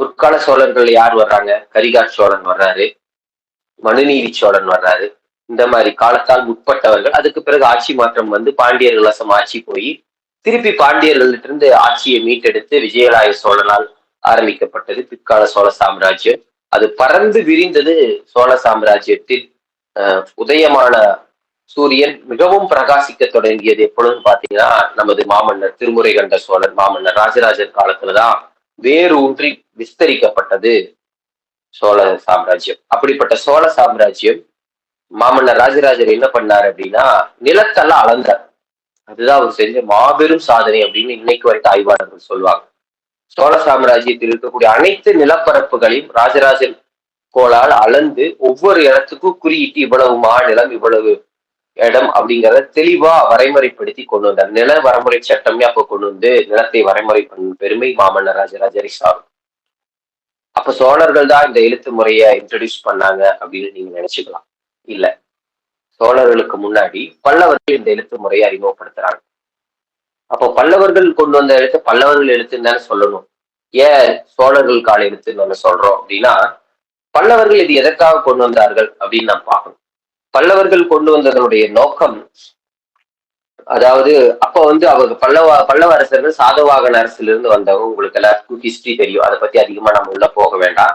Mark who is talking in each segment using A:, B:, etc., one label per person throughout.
A: முற்கால சோழர்கள் யார் வர்றாங்க? கரிகால் சோழன் வர்றாரு. மனுநீதி சோழன் வர்றாரு. இந்த மாதிரி காலத்தால் முற்பட்டவர்கள். அதுக்கு பிறகு ஆட்சி மாற்றம் வந்து பாண்டியர் வசம் ஆட்சி போய் திருப்பி பாண்டியர்களிட்டிருந்து ஆட்சியை மீட்டெடுத்து விஜயலாய சோழனால் ஆரம்பிக்கப்பட்டது. பிற்கால சோழ சாம்ராஜ்யம். அது பறந்து விரிந்தது சோழ சாம்ராஜ்யத்தில் உதயமான சூரியன். மிகவும் பிரகாசிக்க தொடங்கியது எப்பொழுதும் பாத்தீங்கன்னா நமது மாமன்னர் திருமுறை கண்ட சோழர் மாமன்னர் ராஜராஜர் காலத்துலதான் வேறு ஊன்றி விஸ்தரிக்கப்பட்டது சோழ சாம்ராஜ்யம். அப்படிப்பட்ட சோழ சாம்ராஜ்யம் மாமன்னர் ராஜராஜர் என்ன பண்ணார் அப்படின்னா நிலத்தெல்லாம் அளந்தார். அதுதான் அவர் செஞ்ச மாபெரும் சாதனை அப்படின்னு இன்னைக்கு வரைக்கும் ஆய்வாளர்கள் சொல்லுவாங்க. சோழ சாம்ராஜ்யத்தில் இருக்கக்கூடிய அனைத்து நிலப்பரப்புகளையும் ராஜராஜன் கோளால் அளந்து ஒவ்வொரு இடத்துக்கும் குறியிட்டு இவ்வளவு மாநிலம் இவ்வளவு இடம் அப்படிங்கறத தெளிவா வரைமுறைப்படுத்தி கொண்டு வந்தார். நில வரைமுறை சட்டமே அப்ப கொண்டு வந்து நிலத்தை வரைமுறை பண்ணும் பெருமை மாமன்னர் ராஜராஜரை சாரும் அப்ப சோழர்கள் தான் இந்த எழுத்து முறையை இன்ட்ரடியூஸ் பண்ணாங்க அப்படின்னு நீங்க நினைச்சுக்கலாம். இல்ல. சோழர்களுக்கு முன்னாடி பல்லவர்கள் இந்த எழுத்து முறையை அறிமுகப்படுத்துறாங்க. அப்போ பல்லவர்கள் கொண்டு வந்த எழுத்து பல்லவர்கள் எழுத்துன்னு தானே சொல்லணும். ஏன் சோழர்கள் கால எழுத்துன்னு நம்ம சொல்றோம் அப்படின்னா பல்லவர்கள் இது எதற்காக கொண்டு வந்தார்கள் அப்படின்னு நான் பார்க்கணும். பல்லவர்கள் கொண்டு வந்ததனுடைய நோக்கம் அதாவது அப்ப வந்து அவர் பல்லவ பல்லவ அரசர்கள் சாதவாகன அரசுல இருந்து வந்தவங்க. உங்களுக்கு எல்லாருக்கும் ஹிஸ்டரி தெரியும். அதை பத்தி அதிகமா நம்ம உள்ள போக வேண்டாம்.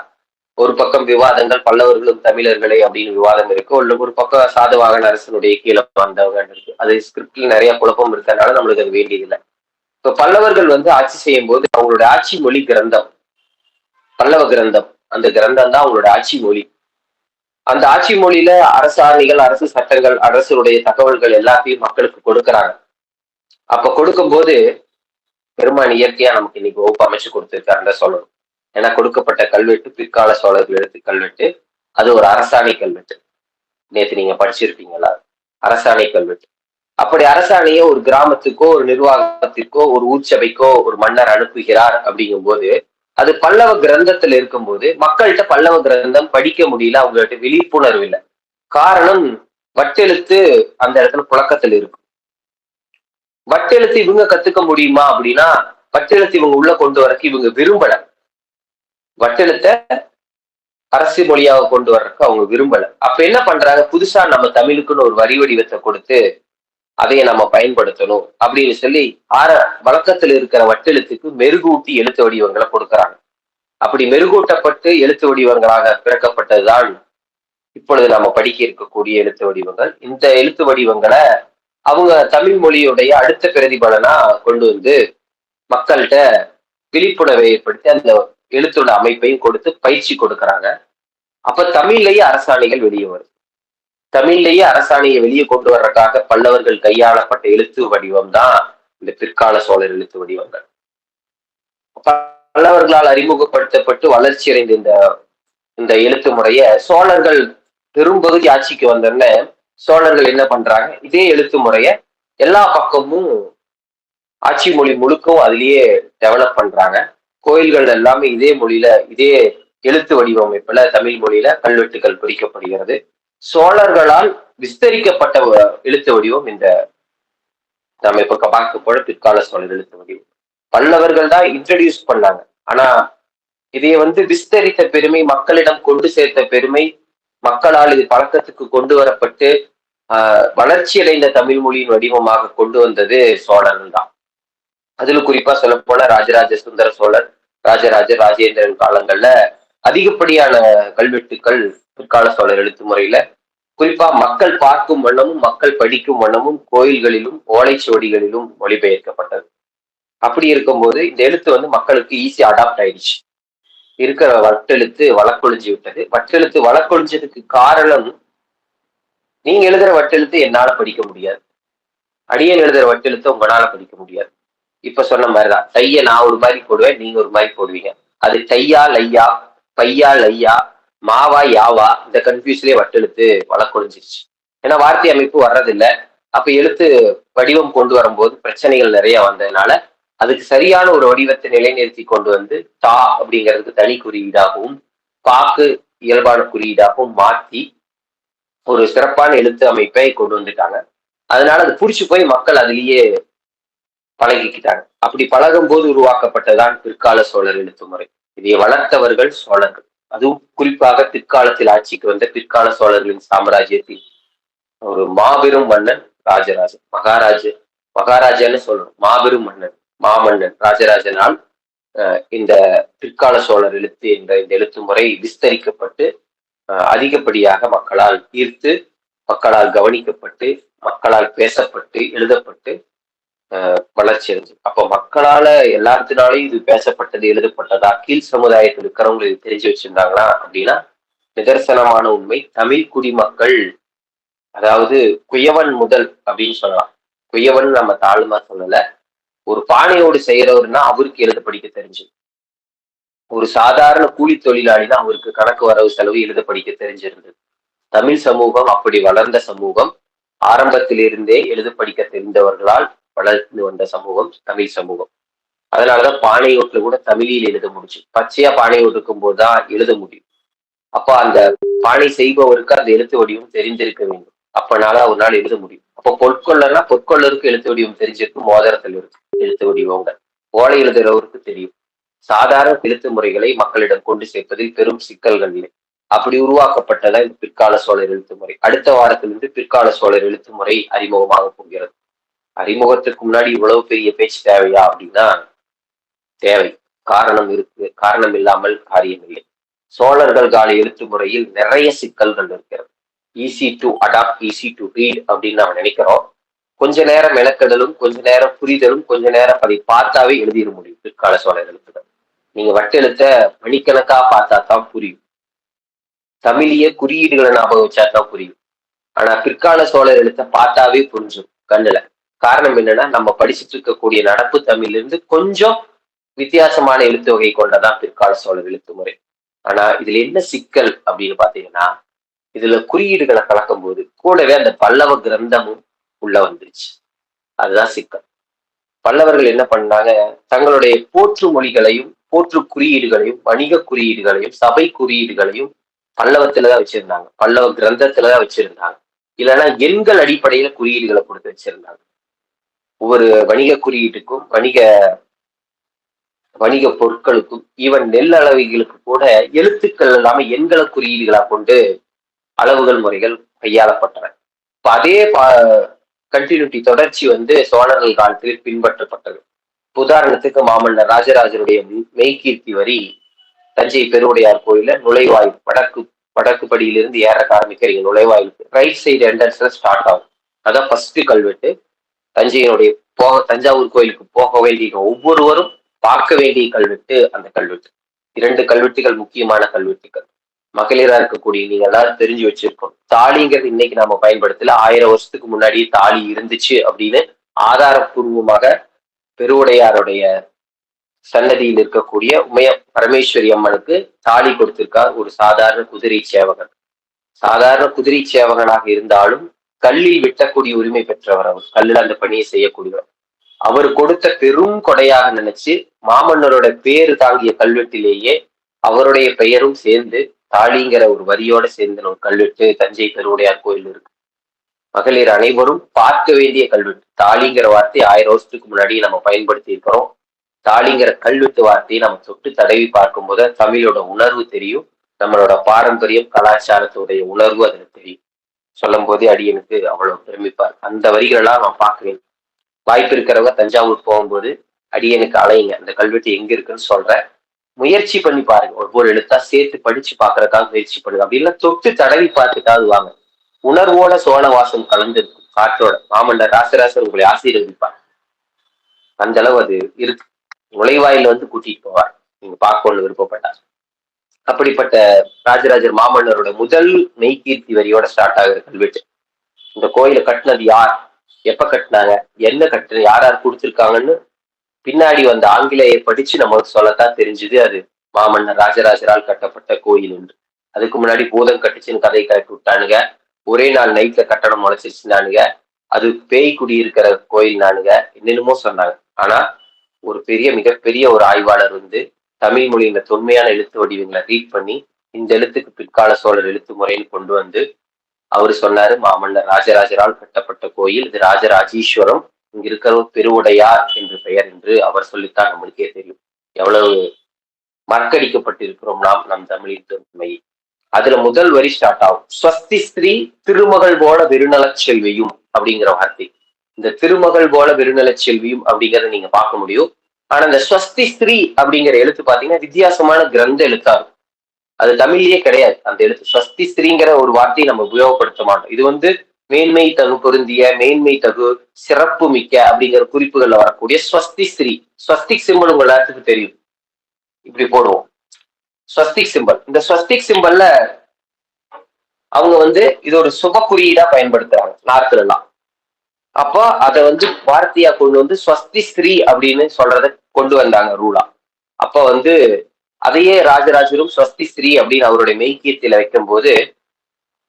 A: ஒரு பக்கம் விவாதங்கள் பல்லவர்களும் தமிழர்களே அப்படின்னு விவாதம் இருக்கு. உள்ள ஒரு பக்கம் சாதவாகன அரசனுடைய கீழே வந்தவங்க இருக்கு அது ஸ்கிரிப்ட்ல நிறைய குழப்பம் இருக்கிறதுனால நம்மளுக்கு அது வேண்டியதில்லை. இப்போ பல்லவர்கள் வந்து ஆட்சி செய்யும் போது அவங்களோட ஆட்சி மொழி கிரந்தம். பல்லவ கிரந்தம். அந்த கிரந்தம் தான் அவங்களோட ஆட்சி மொழி. அந்த ஆட்சி மொழியில அரசாணைகள் அரசு சட்டங்கள் அரசுடைய தகவல்கள் எல்லாத்தையும் மக்களுக்கு கொடுக்கறாங்க. அப்ப கொடுக்கும்போது பெருமான் இயற்கையா நமக்கு இன்னைக்கு வகுப்பு அமைச்சு கொடுத்துருக்காருன்னு சொல்லணும். ஏன்னா கொடுக்கப்பட்ட கல்வெட்டு பிற்கால சோழர்கள் எழுத்து கல்வெட்டு அது ஒரு அரசாணை கல்வெட்டு. நேற்று நீங்க படிச்சிருப்பீங்களா? அரசாணை கல்வெட்டு. அப்படி அரசாணையை ஒரு கிராமத்துக்கோ ஒரு நிர்வாகத்திற்கோ ஒரு ஊர்ச்சபைக்கோ ஒரு மன்னர் அனுப்புகிறார் அப்படிங்கும்போது அது பல்லவ கிரந்தத்துல இருக்கும்போது மக்கள்கிட்ட பல்லவ கிரந்தம் படிக்க முடியல அவங்கள்ட்ட விழிப்புணர்வு இல்லை. காரணம் வட்டெழுத்து அந்த இடத்துல புழக்கத்துல இருக்கும் வட்டெழுத்து இவங்க கத்துக்க முடியுமா அப்படின்னா வட்டெழுத்து இவங்க உள்ள கொண்டு வரக்கு இவங்க விரும்பல. வட்டெழுத்த அரசு மொழியாக கொண்டு வர்றதுக்கு அவங்க விரும்பல. அப்ப என்ன பண்றாங்க? புதுசா நம்ம தமிழுக்குன்னு ஒரு வரி வடிவத்தை கொடுத்து அதையை நம்ம பயன்படுத்தணும் அப்படின்னு சொல்லி ஆர வழக்கத்தில் இருக்கிற வட்டெழுத்துக்கு மெருகூட்டி எழுத்து வடிவங்களை கொடுக்கறாங்க. அப்படி மெருகூட்டப்பட்டு எழுத்து வடிவங்களாக பிறக்கப்பட்டதுதான் இப்பொழுது நம்ம படிக்க இருக்கக்கூடிய எழுத்து வடிவங்கள். இந்த எழுத்து வடிவங்களை அவங்க தமிழ் மொழியுடைய அடுத்த பிரதிபலனா கொண்டு வந்து மக்கள்கிட்ட விழிப்புணர்வை ஏற்படுத்தி அந்த எழுத்தோட அமைப்பையும் கொடுத்து பயிற்சி கொடுக்கறாங்க. அப்ப தமிழ்லயே அரசாணைகள் வெளியே வருது. தமிழ்லயே அரசாணையை வெளியே கொண்டு வர்றதுக்காக பல்லவர்கள் கையாளப்பட்ட எழுத்து வடிவம் தான் இந்த பிற்கால சோழர் எழுத்து வடிவங்கள். பல்லவர்களால் அறிமுகப்படுத்தப்பட்டு வளர்ச்சி அடைந்த இந்த இந்த எழுத்து முறைய சோழர்கள் பெரும்பகுதி ஆட்சிக்கு வந்தோடனே சோழர்கள் என்ன பண்றாங்க? இதே எழுத்து முறைய எல்லா பக்கமும் ஆட்சி மொழி முழுக்கவும் அதுலயே டெவலப் பண்றாங்க. கோயில்கள் எல்லாமே இதே மொழியில இதே எழுத்து வடிவமைப்புல தமிழ் மொழியில கல்வெட்டுகள் பொறிக்கப்படுகிறது. சோழர்களால் விஸ்தரிக்கப்பட்ட எழுத்து வடிவம் இந்த நம்ம இப்ப பார்க்க போல பிற்கால சோழர் எழுத்து வடிவம். பல்லவர்கள் தான் இன்ட்ரடியூஸ் பண்ணாங்க. ஆனா இதை வந்து விஸ்தரித்த பெருமை மக்களிடம் கொண்டு சேர்த்த பெருமை மக்களால் இது பழக்கத்துக்கு கொண்டு வரப்பட்டு ஆஹ், வளர்ச்சி அடைந்த தமிழ் மொழியின் வடிவமாக கொண்டு வந்தது சோழர்கள் தான். அதுல குறிப்பா சொல்ல போல ராஜராஜ சுந்தர சோழர் ராஜராஜ ராஜேந்திரன் காலங்கள்ல அதிகப்படியான கல்வெட்டுக்கள் பிற்கால சோழர் எழுத்து முறையில குறிப்பா மக்கள் பார்க்கும் வண்ணமும் மக்கள் படிக்கும் வண்ணமும் கோயில்களிலும் ஓலைச்சுவடிகளிலும் மொழிபெயர்க்கப்பட்டது. அப்படி இருக்கும்போது இந்த எழுத்து வந்து மக்களுக்கு ஈஸி அடாப்ட் ஆயிடுச்சு. இருக்கிற வட்டெழுத்து வழக்கொழிஞ்சு விட்டது. வட்டெழுத்து வழக்கொழிஞ்சதுக்கு காரணம் நீங்க எழுதுற வட்டெழுத்து என்னால படிக்க முடியாது. அடியன் எழுதுற வட்டெழுத்து உங்களால படிக்க முடியாது. இப்ப சொன்ன மாதிரிதான் தைய நான் ஒரு மாதிரி போடுவேன் நீங்க ஒரு மாதிரி போடுவீங்க. அது தையா லையா பையா லையா மாவா யாவா இந்த கன்ஃபியூஸ்லயே வட்டெழுத்து வழக்கொழிஞ்சிருச்சு ஏன்னா வார்த்தை அமைப்பு வர்றதில்ல. அப்ப எழுத்து வடிவம் கொண்டு வரும்போது பிரச்சனைகள் நிறைய வந்ததுனால அதுக்கு சரியான ஒரு வடிவத்தை நிலைநிறுத்தி கொண்டு வந்து தா அப்படிங்கிறதுக்கு தனி குறியீடாகவும் பாக்கு இயல்பான குறியீடாகவும் மாத்தி ஒரு சிறப்பான எழுத்து அமைப்பை கொண்டு வந்துட்டாங்க. அதனால அது பிடிச்சி போய் மக்கள் அதுலேயே பழகிக்கிட்டாங்க. அப்படி பழகும் போது உருவாக்கப்பட்டதான் பிற்கால சோழர் எழுத்து முறை. இதை வளர்த்தவர்கள் சோழர்கள். அதுவும் குறிப்பாக பிற்காலத்தில் ஆட்சிக்கு வந்த பிற்கால சோழர்களின் சாம்ராஜ்யத்தில். ஒரு மாபெரும் மன்னன் ராஜராஜன். மகாராஜ மகாராஜான்னு சொல்லணும். மாபெரும் மன்னன் மாமன்னன் ராஜராஜனால் இந்த பிற்கால சோழர் எழுத்து என்ற இந்த எழுத்து முறை விஸ்தரிக்கப்பட்டு அதிகப்படியாக மக்களால் ஈர்த்து மக்களால் கவனிக்கப்பட்டு மக்களால் பேசப்பட்டு எழுதப்பட்டு வளர்ச்சி அடைஞ்சு அப்போ மக்களால எல்லாத்தினாலையும் இது பேசப்பட்டது எழுதப்பட்டதா கீழ் சமுதாயத்தில் இருக்கிறவங்க இது தெரிஞ்சு வச்சிருந்தாங்களா அப்படின்னா நிதர்சனமான உண்மை தமிழ் குடிமக்கள் அதாவது குயவன் முதல் அப்படின்னு சொல்லலாம். குயவன் நம்ம தாழ்மா சொல்லல. ஒரு பானையோடு செய்யறவர்னா அவருக்கு எழுத படிக்க தெரிஞ்சு. ஒரு சாதாரண கூலி தொழிலாளினா அவருக்கு கணக்கு வரவு செலவு எழுத படிக்க தெரிஞ்சிருந்தது தமிழ் சமூகம் அப்படி வளர்ந்த சமூகம் ஆரம்பத்திலிருந்தே எழுத படிக்க தெரிந்தவர்களால் வளர்ந்து வந்த சமூகம் தமிழ் சமூகம். அதனாலதான் பானையோட்டுல கூட தமிழில் எழுத முடிச்சு பச்சையா பானை ஓட்டுக்கும் போதுதான் எழுத முடியும். அப்ப அந்த பானை செய்பவருக்கு அந்த எழுத்து வடிவம் தெரிஞ்சிருக்க வேண்டும். அப்பனால ஒரு நாள் எழுத முடியும். அப்போ பொற்கொள்ளர்னா பொற்கொள்ளருக்கு எழுத்து வடிவம் தெரிஞ்சிருக்கும் மோதிரத்தில் இருக்கு எழுத்து வடிவங்க ஓலை எழுதுறவருக்கு தெரியும். சாதாரண எழுத்து முறைகளை மக்களிடம் கொண்டு சேர்ப்பதில் பெரும் சிக்கல்கள் இல்லை. அப்படி உருவாக்கப்பட்டதான் இந்த பிற்கால சோழர் எழுத்து முறை. அடுத்த வாரத்திலிருந்து பிற்கால சோழர் எழுத்து முறை அறிமுகமாக போகிறது. அறிமுகத்துக்கு முன்னாடி இவ்வளவு பெரிய பேச்சு தேவையா அப்படின்னா தேவை. காரணம் இருக்கு காரணம் இல்லாமல் காரியம் இல்லை சோழர்கள் கால எழுத்து முறையில் நிறைய சிக்கல்கள் இருக்கிறது. Easy to adapt easy to read அப்படின்னு நம்ம நினைக்கிறோம். கொஞ்ச நேரம் மெனக்கெடலும் கொஞ்ச நேரம் புரிதலும் கொஞ்ச நேரம் அதை பார்த்தாவே எழுதிட முடியும் பிற்கால சோழர் எழுத்துக்கள். நீங்க வட்டெழுத்த மணிக்கணக்கா பார்த்தா தான் புரியும். தமிழிய குறியீடுகளை ஞாபகம் வச்சா தான் புரியும். ஆனா பிற்கால சோழர் எழுத்த பார்த்தாவே புரிஞ்சும் கண்ணுல. காரணம் என்னன்னா நம்ம படிச்சுட்டு இருக்கக்கூடிய நடப்பு தமிழ்ல இருந்து கொஞ்சம் வித்தியாசமான எழுத்து வகை கொண்டதான் பிற்கால சோழர் எழுத்து முறை. ஆனா இதுல என்ன சிக்கல் அப்படின்னு பாத்தீங்கன்னா இதுல குறியீடுகளை கலக்கும் போது கூடவே அந்த பல்லவ கிரந்தமும் உள்ள வந்துருச்சு. அதுதான் சிக்கல். பல்லவர்கள் என்ன பண்ணாங்க தங்களுடைய போற்று மொழிகளையும் போற்று குறியீடுகளையும் வணிக குறியீடுகளையும் சபை குறியீடுகளையும் பல்லவத்துலதான் வச்சிருந்தாங்க. பல்லவ கிரந்தத்துலதான் வச்சிருந்தாங்க. இல்லைன்னா எண்கள் அடிப்படையில குறியீடுகளை கொடுத்து வச்சிருந்தாங்க. ஒவ்வொரு வணிக குறியீட்டுக்கும் வணிக வணிக பொருட்களுக்கும் ஈவன் நெல் அளவைகளுக்கு கூட எழுத்துக்கள் இல்லாம எண்கள குறியீடுகளாக கொண்டு அளவுகள் முறைகள் கையாளப்பட்டன. இப்ப அதே கண்டினியூட்டி தொடர்ச்சி வந்து சோழர்கள் காலத்தில் பின்பற்றப்பட்டது. உதாரணத்துக்கு மாமன்னர் ராஜராஜனுடைய மெய்கீர்த்தி வரி தஞ்சை பெருவுடையார் கோயில நுழைவாயில் வடக்கு வடக்கு படியிலிருந்து ஏற ஆரம்பிக்கிறீங்க நுழைவாயிலுக்கு ரைட் சைடு என்ட்ரன்ஸ்ல ஸ்டார்ட் ஆகும். அதான் ஃபர்ஸ்ட் கல்வெட்டு. தஞ்சையினுடைய போக தஞ்சாவூர் கோயிலுக்கு போக வேண்டிய ஒவ்வொருவரும் பார்க்க வேண்டிய கல்வெட்டு அந்த கல்வெட்டு. இரண்டு கல்வெட்டுகள் முக்கியமான கல்வெட்டுகள். மகளிரா இருக்கக்கூடிய நீங்க எல்லாரும் தெரிஞ்சு வச்சிருக்கோம் தாலிங்கிறது இன்னைக்கு நாம பயன்படுத்தல. ஆயிரம் வருஷத்துக்கு முன்னாடி தாலி இருந்துச்சு அப்படின்னு ஆதாரப்பூர்வமாக பெருவுடையாருடைய சன்னதியில் இருக்கக்கூடிய உமைய பரமேஸ்வரி அம்மனுக்கு தாலி கொடுத்திருக்கார் ஒரு சாதாரண குதிரை சேவகன். சாதாரண குதிரை சேவகனாக இருந்தாலும் கல்லில் வெட்டக்கூடிய உரிமை பெற்றவர் அவர். கல்லில் அந்த பணியை செய்யக்கூடியவர். அவர் கொடுத்த பெரும் கொடையாக நினைச்சு மாமன்னரோட பேரு தாங்கிய கல்வெட்டிலேயே அவருடைய பெயரும் சேர்ந்து தாலிங்கிற ஒரு வரியோட சேர்ந்த ஒரு கல்வெட்டு தஞ்சை பெருவுடையார் கோயில் இருக்கு. மகளிர் அனைவரும் பார்க்க வேண்டிய கல்வெட்டு. தாலிங்கிற வார்த்தை ஆயிரம் வருஷத்துக்கு முன்னாடி நம்ம பயன்படுத்தி இருக்கிறோம். தாலிங்கிற கல்வெட்டு வார்த்தையை நம்ம தொட்டு தடவி பார்க்கும் போது தமிழோட உணர்வு தெரியும். நம்மளோட பாரம்பரியம் கலாச்சாரத்துடைய உணர்வு அதுல தெரியும். சொல்லும் போதே அடியனுக்கு அவ்வளவு பெருமிப்பார் அந்த வரிகளெல்லாம் நான் பார்க்குறேன். வாய்ப்பு இருக்கிறவங்க தஞ்சாவூர் போகும்போது அடியனுக்கு அலையுங்க. அந்த கல்வெட்டு எங்க இருக்குன்னு சொல்றேன். முயற்சி பண்ணி பாருங்க. ஒவ்வொரு எழுத்தா சேர்த்து படிச்சு பாக்குறதுக்காக முயற்சி பண்ணுங்க. அப்படின்னா தொட்டு தடவி பார்த்துட்டாவது வாங்க. உணர்வோட சோழ வாசம் கலந்துருக்கும் காற்றோட. மாமல்லர் ராசராசர் உங்களை ஆசீர்வதிப்பார். அந்த அளவு அது இருக்கு. நுழைவாயில வந்து கூட்டிட்டு போவார். நீங்க பார்க்கணும்னு விருப்பப்பட்டார் அப்படிப்பட்ட ராஜராஜர் மாமன்னரோட முதல் மெய்கீர்த்தி வரியோட ஸ்டார்ட் ஆகுற கல்வெட்டு. இந்த கோயிலை கட்டினது யார்? எப்ப கட்டினாங்க? என்ன கட்டுறது யார் யார் கொடுத்துருக்காங்கன்னு பின்னாடி வந்த ஆங்கிலேய படிச்சு நமக்கு சொல்லத்தான் தெரிஞ்சுது அது. மாமன்னர் ராஜராஜரால் கட்டப்பட்ட கோயில் என்று அதுக்கு முன்னாடி பூதம் கட்டுச்சுன்னு கதை கட்டி விட்டானுங்க. ஒரே நாள் நைட்ல கட்டணம் முளைச்சிருச்சுனானுங்க அது பேய் குடியிருக்கிற கோயில் நானுங்க என்னென்னமோ சொன்னாங்க. ஆனா ஒரு பெரிய மிகப்பெரிய ஒரு ஆய்வாளர் வந்து தமிழ் மொழியில தொன்மையான எழுத்து வடிவங்களை ரீட் பண்ணி இந்த எழுத்துக்கு பிற்கால சோழர் எழுத்து முறையில் கொண்டு வந்து அவர் சொன்னாரு மாமன்னர் ராஜராஜரால் கட்டப்பட்ட கோயில் இது ராஜராஜீஸ்வரம் இங்க இருக்கிற பெருவுடையார் என்று பெயர் என்று அவர் சொல்லித்தான் நம்மளுக்கே தெரியும். எவ்வளவு மறக்கடிக்கப்பட்டிருக்கிறோம் நாம் நம் தமிழின் பெருமையை அதுல முதல் வரி ஸ்டார்ட் ஆகும். ஸ்வஸ்தி ஸ்ரீ திருமகள் போல விருநலச் செல்வியும் அப்படிங்கிற வார்த்தை. இந்த திருமகள் போல விருநலச் செல்வியும் அப்படிங்கறத நீங்க பார்க்க முடியும். ஆனா இந்த ஸ்வஸ்தி ஸ்திரீ அப்படிங்கிற எழுத்து பாத்தீங்கன்னா வித்தியாசமான கிரந்த எழுத்தா இருக்கும். அது தமிழ்லயே கிடையாது. அந்த எழுத்து ஸ்வஸ்தி ஸ்திரீங்கிற ஒரு வார்த்தையை நம்ம உபயோகப்படுத்த மாட்டோம். இது வந்து மேன்மை தகு பொருந்திய மேன்மை தகு சிறப்பு மிக்க அப்படிங்கிற குறிப்புகள்ல வரக்கூடிய ஸ்வஸ்தி ஸ்திரீ. ஸ்வஸ்திக் சிம்பிள் உங்க எல்லாத்துக்கும் தெரியும். இப்படி போடுவோம். ஸ்வஸ்திக் சிம்பிள் இந்த ஸ்வஸ்திக் சிம்பிள்ல அவங்க வந்து இது ஒரு சுப குறியீடா பயன்படுத்துறாங்க நார்த்துல எல்லாம் அப்போ அதை வந்து வார்த்தையா கொண்டு வந்து ஸ்வஸ்தி ஸ்ரீ அப்படின்னு சொல்றத கொண்டு வந்தாங்க ரூலா. அப்ப வந்து அதையே ராஜராஜரும் ஸ்வஸ்தி ஸ்ரீ அப்படின்னு அவருடைய மெய்க்கியத்தில வைக்கும் போது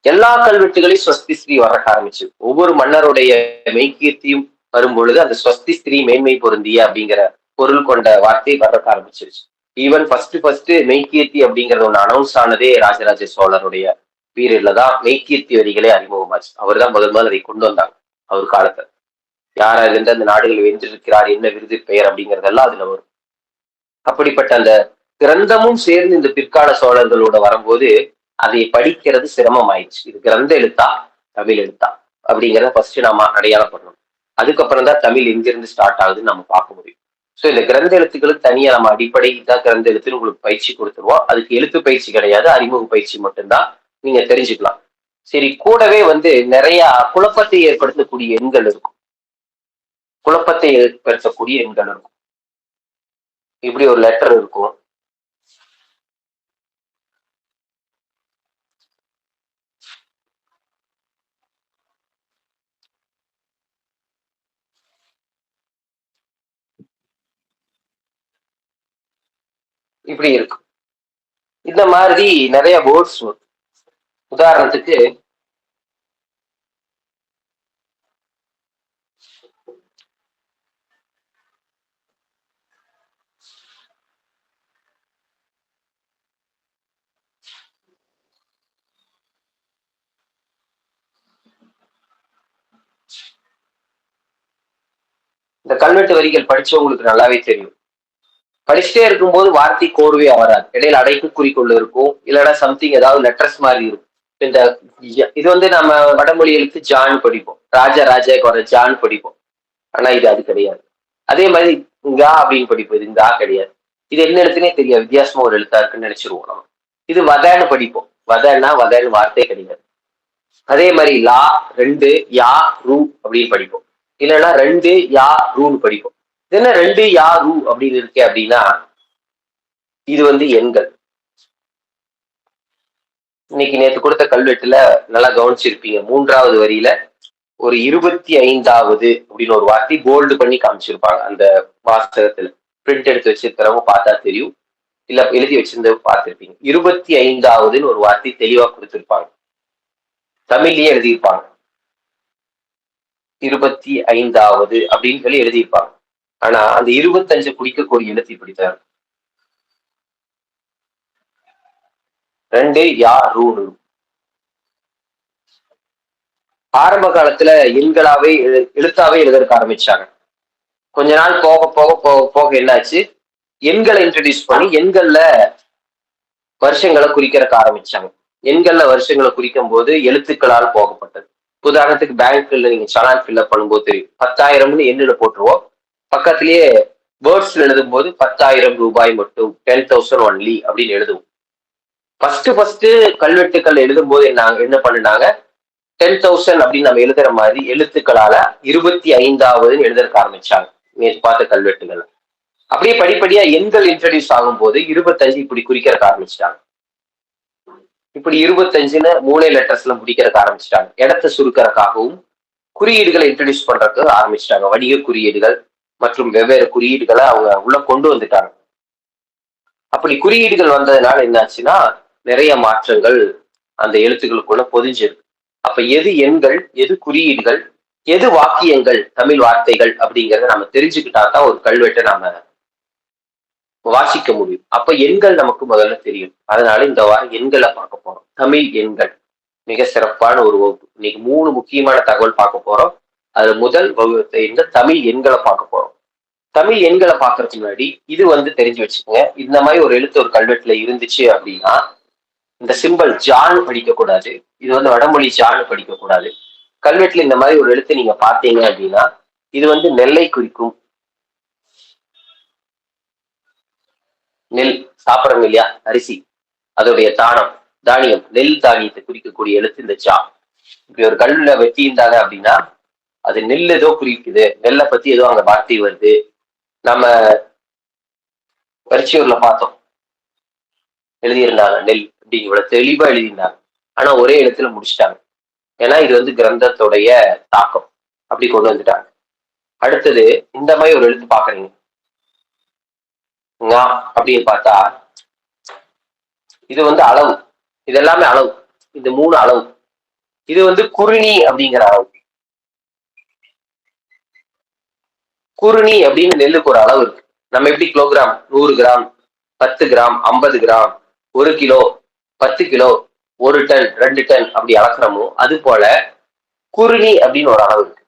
A: எல்லா கல்வெட்டுகளையும் ஸ்வஸ்தி ஸ்ரீ வர ஆரம்பிச்சு. ஒவ்வொரு மன்னருடைய மெய்கீர்த்தியும் வரும் பொழுது அந்த ஸ்வஸ்தி ஸ்ரீ மேன்மை பொருந்திய அப்படிங்கிற பொருள் கொண்ட வார்த்தை வர ஆரம்பிச்சிருச்சு. ஈவன் ஃபர்ஸ்ட் ஃபர்ஸ்ட் மெய்கீர்த்தி அப்படிங்கறது ஒன்று அனௌன்ஸ் ஆனதே ராஜராஜ சோழருடைய பீரியட்ல தான் மெய்கீர்த்தி வரிகளே அறிமுகமாச்சு. அவர் தான் முதல் முதல் அதை கொண்டு வந்தாங்க. அவர் காலத்துல. யார் இருந்து அந்த நாடுகள் வென்றிருக்கிறார் என்ன விருது பெயர் அப்படிங்கறதெல்லாம் அதுல வரும். அப்படிப்பட்ட அந்த கிரந்தமும் சேர்ந்து இந்த பிற்கால சோழர்களோட வரும்போது அதை படிக்கிறது சிரமம் ஆயிடுச்சு இது கிரந்த எழுத்தா தமிழ் எழுத்தா அப்படிங்கிறத ஃபர்ஸ்ட் நாம அடையாளம் பண்ணணும் அதுக்கப்புறம் தான் தமிழ் எங்கிருந்து ஸ்டார்ட் ஆகுதுன்னு நம்ம பார்க்க முடியும். ஸோ இந்த கிரந்த எழுத்துக்களுக்கு தனியா நம்ம அடிப்படை தான் கிரந்த எழுத்துன்னு உங்களுக்கு பயிற்சி கொடுத்துருவோம். அதுக்கு எழுத்து பயிற்சி கிடையாது அறிமுக பயிற்சி மட்டும்தான் நீங்க தெரிஞ்சுக்கலாம். சரி கூடவே வந்து நிறைய குழப்பத்தை ஏற்படுத்தக்கூடிய எண்கள் இருக்கும். குழப்பத்தை ஏற்படுத்தக்கூடிய எண்கள் இருக்கும். இப்படி ஒரு லெட்டர் இருக்கும். இப்படி இருக்கும். இந்த மாதிரி நிறைய வேர்ட்ஸ் வரும். உதாரணத்துக்கு கல்வெட்டு வரிகள் படிச்சவங்களுக்கு நல்லாவே தெரியும். படிச்சுட்டே இருக்கும்போது வார்த்தை கோர்வையா வராது இடையில அடைப்பு குறிக்கொள்ள இருக்கும். இல்லைன்னா சம்திங் ஏதாவது லெட்டர்ஸ் மாதிரி இருக்கும். இந்த இது வந்து நம்ம வடமொழி எழுத்து ஜான் படிப்போம். ராஜா ராஜாக்கு வர ஜான் படிப்போம். ஆனா இது அது கிடையாது. அதே மாதிரி இங்கா அப்படின்னு படிப்போம். இது இங்கா கிடையாது. இது என்ன எழுத்துனே தெரியாது. வித்தியாசமா ஒரு எழுத்தா இருக்குன்னு நினைச்சிருவோம் நம்ம. இது வதன்னு படிப்போம். வதன்னா வதன்னு வார்த்தை கிடையாது. அதே மாதிரி லா ரெண்டு யா ரூ அப்படின்னு படிப்போம். இல்லைன்னா ரெண்டு யா ரூன்னு படிப்போம். என்ன ரெண்டு யா ரூ அப்படின்னு இருக்கு அப்படின்னா இது வந்து எண்கள். இன்னைக்கு நேற்று கொடுத்த கல்வெட்டுல நல்லா கவனிச்சிருப்பீங்க. மூன்றாவது வரியில ஒரு இருபத்தி ஐந்தாவது அப்படின்னு ஒரு வார்த்தை போல்டு பண்ணி காமிச்சிருப்பாங்க அந்த வாசகத்துல. பிரிண்ட் எடுத்து வச்சிருக்கிறவங்க பார்த்தா தெரியும். இல்ல எழுதி வச்சிருந்தவங்க பார்த்திருப்பீங்க. இருபத்தி ஐந்தாவதுன்னு ஒரு வார்த்தை தெளிவா கொடுத்திருப்பாங்க. தமிழ்லயே எழுதியிருப்பாங்க. இருபத்தி ஐந்தாவது அப்படின்னு சொல்லி எழுதியிருப்பாங்க. ஆனா அந்த இருபத்தஞ்சு குடிக்கக்கூடிய எழுத்து இப்படித்தான் ரெண்டு யா ரூடு ஆரம்ப காலத்துல எண்களாவே எழுத்தாவே எழுதறக்க ஆரம்பிச்சாங்க. கொஞ்ச நாள் போக போக போக போக என்னாச்சு? எண்களை இன்ட்ரடியூஸ் பண்ணி எண்கள்ல வருஷங்களை குறிக்கிறக்க ஆரம்பிச்சாங்க. எண்கள்ல வருஷங்களை குறிக்கும் போது எழுத்துக்களால் போகப்பட்டது. உதாரணத்துக்கு பேங்க்ல நீங்க சலான் ஃபில்அப் பண்ணும்போது தெரியும். பத்தாயிரம்னு எண்ணில போட்டுருவோம். பக்கத்திலேயே வேர்ட்ஸ்ல எழுதும் போது பத்தாயிரம் ரூபாய் மட்டும் டென் தௌசண்ட் ஒன்லி அப்படின்னு எழுதுவோம். ஃபர்ஸ்ட் ஃபர்ஸ்ட் கல்வெட்டுக்கள் எழுதும் போது என்ன என்ன பண்ணினாங்க? டென் தௌசண்ட் அப்படின்னு நம்ம எழுதுற மாதிரி எழுத்துக்களால இருபத்தி ஐந்தாவதுன்னு எழுதறக்க ஆரம்பிச்சாங்க. நேற்று பார்த்த கல்வெட்டுகள் அப்படியே படிப்படியா எண்கள் இன்ட்ரடியூஸ் ஆகும் போது இருபத்தஞ்சு இப்படி குறிக்கிறக்க ஆரம்பிச்சிட்டாங்க. இப்படி இருபத்தஞ்சுன்னு மூளை லெட்டர்ஸ்ல முடிக்கிறதுக்கு ஆரம்பிச்சிட்டாங்க. இடத்த சுருக்கிறதுக்காகவும் குறியீடுகளை இன்ட்ரடியூஸ் பண்றதுக்கு ஆரம்பிச்சிட்டாங்க. வணிக குறியீடுகள் மற்றும் வெவ்வேறு குறியீடுகளை அவங்க உள்ள கொண்டு வந்துட்டாங்க. அப்படி குறியீடுகள் வந்ததுனால என்னாச்சுன்னா நிறைய மாற்றங்கள் அந்த எழுத்துக்களுக்குள்ள பொதிஞ்சிருக்கு. அப்ப எது எண்கள் எது குறியீடுகள் எது வாக்கியங்கள் தமிழ் வார்த்தைகள் அப்படிங்கிறத நம்ம தெரிஞ்சுக்கிட்டா தான் ஒரு கல்வெட்டை நம்ம வாசிக்க முடியும். அப்ப எண்கள் நமக்கு முதல்ல தெரியும். அதனால இந்த வாரம் எண்களை பார்க்க போறோம். தமிழ் எண்கள். மிக சிறப்பான ஒரு வகுப்பு. இன்னைக்கு மூணு முக்கியமான தகவல் பார்க்க போறோம். அது முதல் வகுப்பு இந்த தமிழ் எண்களை பார்க்க போறோம். தமிழ் எண்களை பார்க்கறதுக்கு முன்னாடி இது வந்து தெரிஞ்சு வச்சுக்கோங்க. இந்த மாதிரி ஒரு எழுத்து ஒரு கல்வெட்டுல இருந்துச்சு அப்படின்னா இந்த சிம்பல் ஜான் படிக்க கூடாது இது வந்து வடமொழி ஜான் படிக்க கூடாது கல்வெட்டுல இந்த மாதிரி ஒரு எழுத்து நீங்க பார்த்தீங்க அப்படின்னா இது வந்து நெல்லை குறிக்கும். நெல் சாப்பிட்றோம் இல்லையா? அரிசி. அதோடைய தானம் தானியம் நெல் தானியத்தை குறிக்கக்கூடிய எழுத்து இந்த சா இப்படி ஒரு கல்லுல வெட்டி இருந்தாங்க அப்படின்னா அது நெல் ஏதோ குறிக்குது. நெல்லை பத்தி ஏதோ அங்க வார்த்தை வருது. நம்ம பரிச்சூர்ல பார்த்தோம். எழுதியிருந்தாங்க நெல் அப்படி இவ்வளவு தெளிவா எழுதியிருந்தாங்க. ஆனா ஒரே எழுத்துல முடிச்சிட்டாங்க. ஏன்னா இது வந்து கிரந்தத்துடைய தாக்கம். அப்படி கொண்டு வந்துட்டாங்க. அடுத்தது இந்த மாதிரி ஒரு எழுத்து பாக்குறீங்க அப்படின்னு பார்த்தா இது வந்து அளவு. இது எல்லாமே அளவு. இந்த மூணு அளவு. இது வந்து குருணி அப்படிங்கிற அளவு. குருணி அப்படின்னு நெல்லுக்கு ஒரு அளவு இருக்கு. நம்ம எப்படி கிலோகிராம் நூறு கிராம் பத்து கிராம் ஐம்பது கிராம் ஒரு கிலோ பத்து கிலோ ஒரு டன் ரெண்டு டன் அப்படி அளக்குறோமோ அது போல குருணி அப்படின்னு ஒரு அளவு இருக்கு.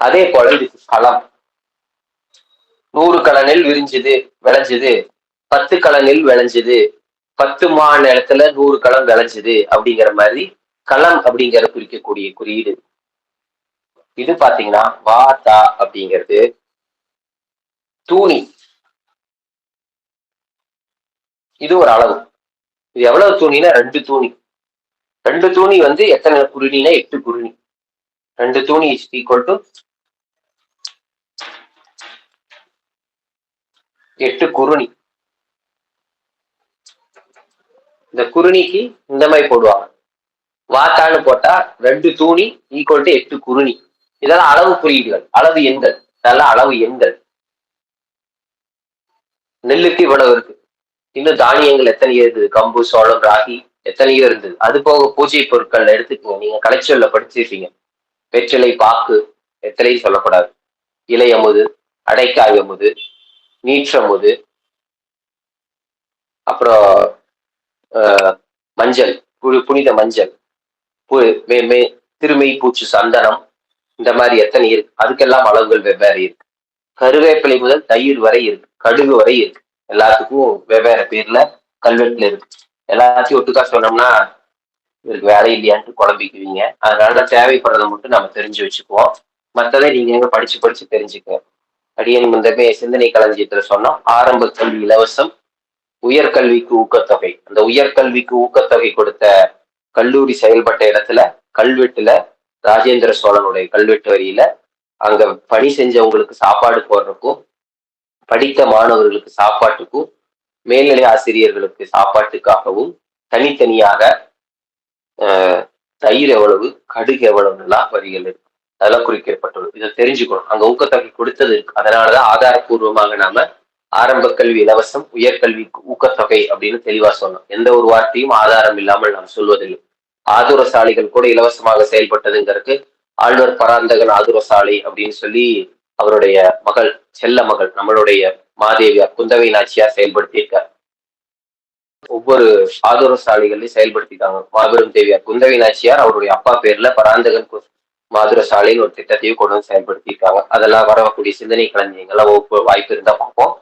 A: அதே போல இதுக்கு களம். நூறு கலனில் விரிஞ்சுது விளைஞ்சுது. பத்து கலனில் விளைஞ்சுது. பத்து மா நிலத்துல நூறு களம் விளைஞ்சுது அப்படிங்கிற மாதிரி களம் அப்படிங்கிற குறிக்கக்கூடிய குறியீடு. இது பாத்தீங்கன்னா வாத்தா அப்படிங்கிறது தூணி. இது ஒரு அளவு. இது எவ்வளவு தூணினா ரெண்டு தூணி. ரெண்டு தூணி வந்து எத்தனை குருணினா எட்டு குருணி. ரெண்டு தூணி இஸ் ஈக்குவல் டு எட்டு குருணி. இந்த குருணிக்கு இந்த மாதிரி போடுவாங்க. வாத்தான்னு போட்டா ரெண்டு தூணி ஈக்குவல் டு எட்டு குருணி. இதெல்லாம் அளவு குறியீடுகள். அளவு எண்கள். இதெல்லாம் அளவு எண்கள். நெல்லுக்கு இவ்வளவு இருக்கு. இன்னும் தானியங்கள் எத்தனையோ இருக்குது கம்பு சோளம் ராகி எத்தனையோ இருந்தது. அது போக பூஜை பொருட்கள் எடுத்துக்கோங்க. நீங்க கலைச்சொல்ல படிச்சிருப்பீங்க. வெற்றிலை பாக்கு எத்தனையும் சொல்லக்கூடாது. இலை அமுது அடைக்காய் அமுது நீற்றமுது அப்புறம் மஞ்சள் புனித மஞ்சள் திருமை பூச்சி சந்தனம் இந்த மாதிரி எத்தனை இருக்கு? அதுக்கெல்லாம் அளவுகள் வெவ்வேறு இருக்கு. கருவேப்பிலை முதல் தயிர் வரை இருக்கு. கடுகு வரை இருக்கு. எல்லாத்துக்கும் வெவ்வேறு பேர்ல கல்வெட்டுல இருக்கு. எல்லாத்தையும் ஒட்டுக்கா சொன்னோம்னா இவருக்கு வேலை இல்லையான்ட்டு குழம்பிக்குவீங்க. அதனால தேவைப்படுறதை மட்டும் நம்ம தெரிஞ்சு வச்சுக்குவோம். மற்றதை நீங்க எங்க படிச்சு படிச்சு தெரிஞ்சுக்க அடியன் முந்தமே சிந்தனை களஞ்சியத்துல சொன்னோம். ஆரம்ப கல்வி இலவசம் உயர்கல்விக்கு ஊக்கத்தொகை. அந்த உயர்கல்விக்கு ஊக்கத்தொகை கொடுத்த கல்லூரி செயல்பட்ட இடத்துல கல்வெட்டுல ராஜேந்திர சோழனுடைய கல்வெட்டு வரியில அங்க பணி செஞ்சவங்களுக்கு சாப்பாடு போடுறதுக்கும் படித்த மாணவர்களுக்கு சாப்பாட்டுக்கும் மேல்நிலை ஆசிரியர்களுக்கு சாப்பாட்டுக்காகவும் தனித்தனியாக தயிர் எவ்வளவு கடுகு எவ்வளவுலாம் வரிகள் இருக்கு. அதெல்லாம் குறிக்கப்பட்டுள்ளது. இதை தெரிஞ்சுக்கணும். அங்க ஊக்கத்தொகை கொடுத்தது இருக்கு. அதனாலதான் ஆதாரபூர்வமாக நாம ஆரம்ப கல்வி இலவசம் உயர்கல்வி ஊக்கத்தொகை அப்படின்னு தெளிவா சொன்னோம். எந்த ஒரு வார்த்தையும் ஆதாரம் இல்லாமல் நாம் சொல்வதில்லை. ஆதுர சாலைகள் கூட இலவசமாக செயல்பட்டதுங்கிறதுக்கு ஆழ்வர் பராந்தகன் ஆதுர சாலை அப்படின்னு சொல்லி அவருடைய மகள் செல்ல மகள் நம்மளுடைய மாதேவியார் குந்தவை நாச்சியார் செயல்படுத்தியிருக்கார். ஒவ்வொரு ஆதுரசாலைகளையும் செயல்படுத்திட்டாங்க மாபெரும் தேவியார். குந்தவை நாச்சியார் அவருடைய அப்பா பேர்ல பராந்தகன் மாதுர சாலைன்னு ஒரு திட்டத்தையும் கொண்டு வந்து செயல்படுத்தியிருக்காங்க. அதெல்லாம் வரக்கூடிய சிந்தனை கலைஞங்கள்லாம் வாய்ப்பு இருந்தா பார்ப்போம்.